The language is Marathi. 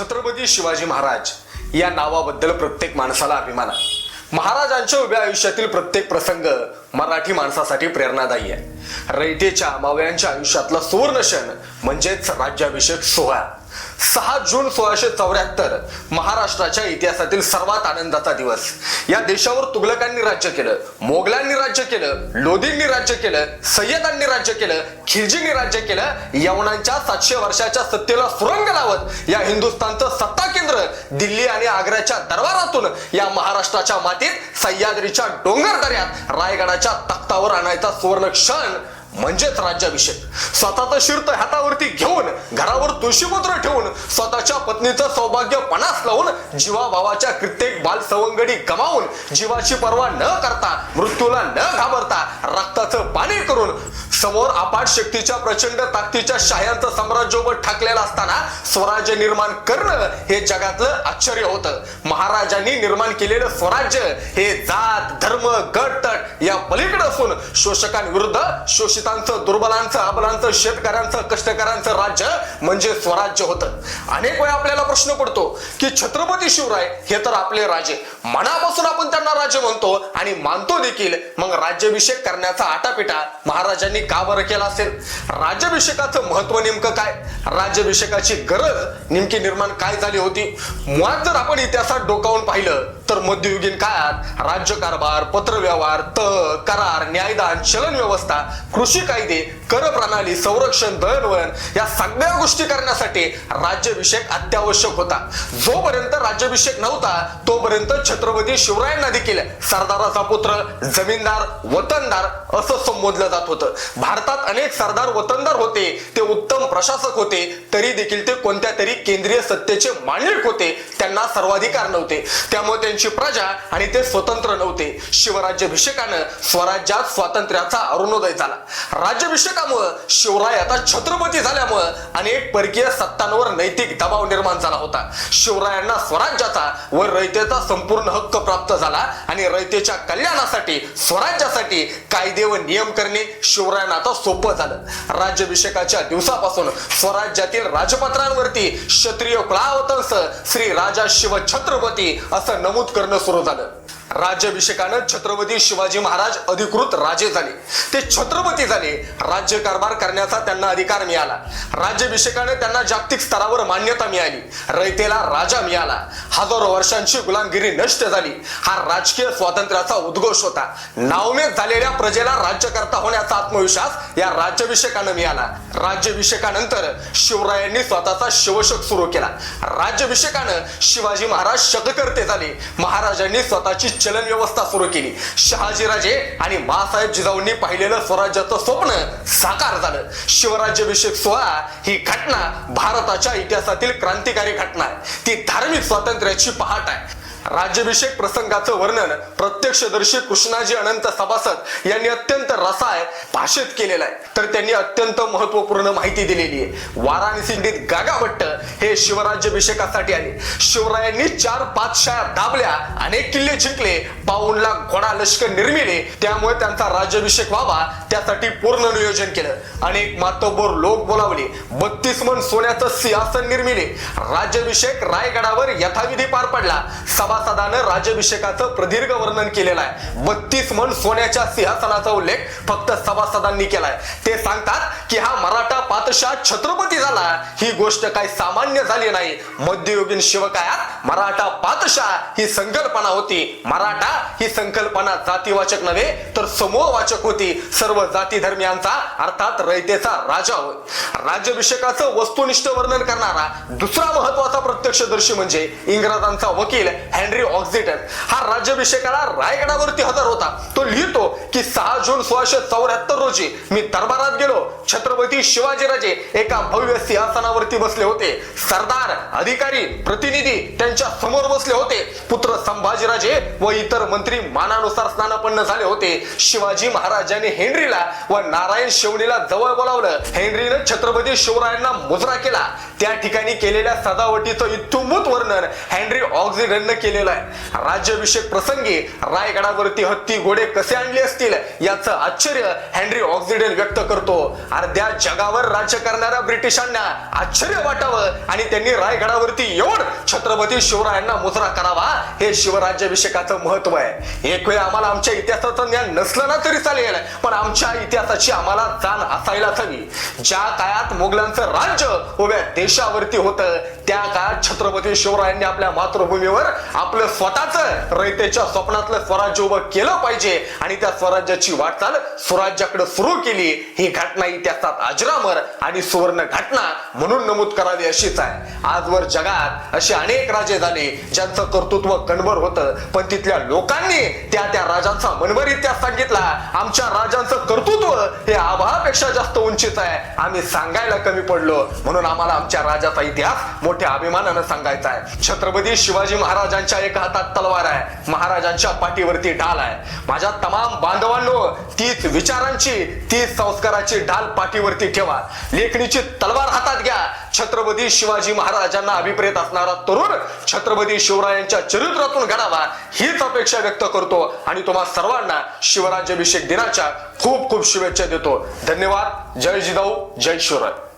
छत्रपती शिवाजी महाराज या नावाबद्दल प्रत्येक माणसाला अभिमान आहे. महाराजांच्या उभ्या आयुष्यातील प्रत्येक प्रसंग मराठी माणसासाठी प्रेरणादायी आहे. रयतेच्या मावळ्यांच्या आयुष्यातला सुवर्ण क्षण म्हणजेच राज्याभिषेक सोहळा. सहा जून सोळाशे चौऱ्याहत्तर महाराष्ट्राच्या इतिहासातील सर्वात आनंदाचा दिवस. या देशावर तुगलकांनी राज्य केलं मोगलांनी राज्य केलं लोधींनी राज्य केलं सय्यदांनी राज्य केलं खिलजींनी राज्य केलं यवनांच्या सातशे वर्षाच्या सत्तेला सुरंग लावत या हिंदुस्थानचं सत्ता केंद्र दिल्ली आणि आग्र्याच्या दरबारातून या महाराष्ट्राच्या मातीत सह्याद्रीच्या डोंगर दऱ्यात रायगडाच्या तख्तावर आणायचा सुवर्ण क्षण म्हणजेच राज्याभिषेक. स्वतःचं शिरत हातावरती घेऊन घरावर तुळशीपत्र ठेवून स्वतःच्या पत्नीचं सौभाग्य पणास लावून जीवाभावाच्या कित्येक बाल सवंगडी गमावून जीवाची पर्वा न करता मृत्यूला न घाबरता रक्ताचं पाणी करून समोर अपाट शक्तीच्या प्रचंड ताकदीच्या शाह्यांचं साम्राज्य उभं ठाकलेलं असताना स्वराज्य निर्माण करणं हे जगातलं आश्चर्य होतं. महाराजांनी निर्माण केलेलं स्वराज्य हे जात धर्म गट तट या पलीकडे असून शोषकांविरुद्ध शोषितांचं दुर्बलांचं अबलांचं शेतकऱ्यांचं कष्टकऱ्यांचं राज्य म्हणजे स्वराज्य होतं. अनेक वेळा आपल्याला प्रश्न पडतो की छत्रपती शिवराय हे तर आपले राजे. मनापासून आपण त्यांना राजे म्हणतो आणि मानतो देखील. मग राज्याभिषेक करण्याचा आटापिटा महाराजांनी का बरं केला असेल? राज्याभिषेकाचं महत्त्व नेमकं काय? राज्याभिषेकाची गरज नेमकी निर्माण काय झाली होती? मुळात जर आपण इतिहासात डोकावून पाहिलं तर मध्ययुगीन काळात राज्यकारभार पत्रव्यवहार तह करार न्यायदान चलन व्यवस्था कृषी कायदे कर प्रणाली संरक्षण दळणवळण या सगळ्या गोष्टी करण्यासाठी राज्याभिषेक अत्यावश्यक होता. जोपर्यंत राज्याभिषेक नव्हता तोपर्यंत छत्रपती शिवरायांना देखील सरदाराचा पुत्र जमीनदार वतनदार असं संबोधलं जात होतं. भारतात अनेक सरदार वतनदार होते ते उत्तम प्रशासक होते तरी देखील ते कोणत्या तरी केंद्रीय सत्तेचे मांडलिक होते त्यांना सर्वाधिकार नव्हते. त्यामुळे त्यांची प्रजा आणि ते स्वतंत्र नव्हते. शिवराज्याभिषेकानं स्वराज्यात स्वातंत्र्याचा अरुणोदय झाला. राज्याभिषेकामुळं शिवराय आता छत्रपती झाल्यामुळं अनेक परकीय सत्तांवर नैतिक दबाव निर्माण झाला होता. शिवरायांना स्वराज्याचा व रयतेचा संपूर्ण हक्क प्राप्त झाला आणि रयतेच्या कल्याणासाठी स्वराज्यासाठी कायदे व नियम करणे शिवरायांना आता सोपं झालं. राज्याभिषेकाच्या दिवसापासून स्वराज्यातील राजपत्रांवरती क्षत्रिय कुळावतंस श्री राजा शिव छत्रपती असं नमूद करणं सुरू झालं. राज्याभिषेकानं छत्रपती शिवाजी महाराज अधिकृत राजे झाले. ते छत्रपती झाले. राज्यकारभार करण्याचा त्यांना अधिकार मिळाला. राज्याभिषेकाने त्यांना जागतिक स्तरावर मान्यता मिळाली. रयतेला राजा मिळाला. हजारो वर्षांची गुलामगिरी नष्ट झाली. हा राजकीय स्वातंत्र्याचा उद्घोष होता. नावमेद झालेल्या प्रजेला राज्यकर्ता होण्याचा आत्मविश्वास या राज्याभिषेकानं मिळाला. राज्याभिषेकानंतर शिवरायांनी स्वतःचा शिवशक सुरू केला. राज्याभिषेकानं शिवाजी महाराज शककर्ते झाले. महाराजांनी स्वतःची चलन व्यवस्था सुरू केली. शहाजीराजे आणि बाळासाहेब जिजाऊंनी पाहिलेलं स्वराज्याचं स्वप्न साकार झालं. शिवराज्याभिषेक सोहळा ही घटना भारताच्या इतिहासातील क्रांतिकारी घटना आहे. ती धार्मिक स्वातंत्र्याची पहाट आहे. राज्याभिषेक प्रसंगाचं वर्णन प्रत्यक्षदर्शी कृष्णाजी अनंत सभासद यांनी अत्यंत रसाय भाषेत केलेलं आहे. तर त्यांनी अत्यंत महत्त्वपूर्ण माहिती दिलेली आहे. वाराणसी गागाभट्ट हे शिवराज्याभिषेकासाठी आले. शिवरायांनी चार पाच शाळा दाबल्या अनेक किल्ले जिंकले पाऊनला घोडा लष्कर निर्मिले. त्यामुळे त्यांचा राज्याभिषेक व्हावा त्यासाठी पूर्ण नियोजन केलं. अनेक मातोबर लोक बोलावले बत्तीस मन सोन्याचं सिंहासन निर्मिले. राज्याभिषेक रायगडावर यथाविधी पार पडला. सभासदानं राज्याभिषेकाचं प्रदीर्घ वर्णन केलेलं आहे. बत्तीस मन सोन्याच्या सिंहासनाचा उल्लेख फक्त सभासदांनी केलाय. ते सांगतात की हा मराठा पातशाह छत्रपती झाला. ही गोष्ट काही सामान्य झाली नाही. मध्ययुगीन शिवकायात मराठा पातशाह ही संकल्पना होती. मराठा ही संकल्पना जातीवाचक नव्हे तर समूहवाचक होती. सर्व जाती धर्मियांचा अर्थात रयतेचा राजा होय. राज्याभिषेकाचं वस्तुनिष्ठ वर्णन करणारा दुसरा महत्त्वाचा प्रत्यक्षदर्शी म्हणजे इंग्रजांचा वकील हेनरी ऑक्झिटन. हा राज्याभिषेकाला रायगडावरती हजर होता. तो लिहितो की सहा जून सोळाशे चौऱ्याहत्तर रोजी मी दरबारात गेलो. छत्रपती शिवाजीराजे एका भव्य सिंहासनावरती बसले होते. सरदार अधिकारी प्रतिनिधी त्यांच्यासमोर बसले होते. पुत्र संभाजीराजे व इतर मंत्री मानानुसार स्नानापन्न झाले होते. शिवाजी महाराजांनी हेनरी हेनरीला व नारायण शेवणीला जवळ बोलावलं. हेनरीनं छत्रपती शिवरायांना मुजरा केला. त्या ठिकाणी केलेल्या सजावटीचं इत्थुमूत वर्णन हेनरी ऑक्सिडननं केलेलं आहे. राज्याभिषेक प्रसंगी रायगडावरती हत्ती घोडे कसे आणले असतील याचं आश्चर्य हेनरी ऑक्झिडन व्यक्त करतो. अर्ध्या जगावर राज्य करणाऱ्या ब्रिटिशांना आश्चर्य वाटावं आणि त्यांनी रायगडावरती येऊन छत्रपती शिवरायांना मुजरा करावा हे शिवराज्याभिषेकाचं महत्त्व आहे. एक वेळ आम्हाला आमच्या इतिहासाचं ज्ञान नसलं ना तरी चालेल पण आमच्या इतिहासाची आम्हाला जाण असायलाच हवी. ज्या काळात मुघलांचं राज्य उभ्या देशावरती होतं त्या काळात छत्रपती शिवरायांनी आपल्या मातृभूमीवर आपलं स्वतःच रयतेच्या स्वप्नातलं स्वराज्य उभं केलं पाहिजे. आणि त्या स्वराज्याची वाटचाल स्वराज्याकडे सुरू केली. ही घटना इतिहासात अजरामर आणि सुवर्ण घटना म्हणून नमूद करावी अशीच आहे. आजवर जगात असे अनेक राजे झाले ज्यांचं कर्तृत्व कणभर होतं. पण तिथल्या लोकांनी त्या त्या राजांचा मनभर इतिहास सांगितला. आमच्या राजांचं कर्तृत्व हे आभाळापेक्षा जास्त उंचीच आहे. आम्ही सांगायला कमी पडलो. म्हणून आम्हाला आमच्या राजाचा इतिहास मोठ्या अभिमानानं सांगायचं आहे. छत्रपती शिवाजी महाराजांच्या एका हातात तलवार आहे. महाराजांच्या पाठीवरती ढाल आहे. माझ्या तमाम बांधवांनो तीच विचारांची तीच संस्काराची ढाल पाठीवरती ठेवा. लेखणीची तलवार हातात घ्या. छत्रपती शिवाजी महाराजांना अभिप्रेत असणारा तरुण छत्रपती शिवरायांच्या चरित्रातून घडावा हीच अपेक्षा व्यक्त करतो. आणि तुम्हा सर्वांना शिवराज्याभिषेक दिनाच्या खूप खूप शुभेच्छा देतो. धन्यवाद. जय जिजाऊ जय शिवराय.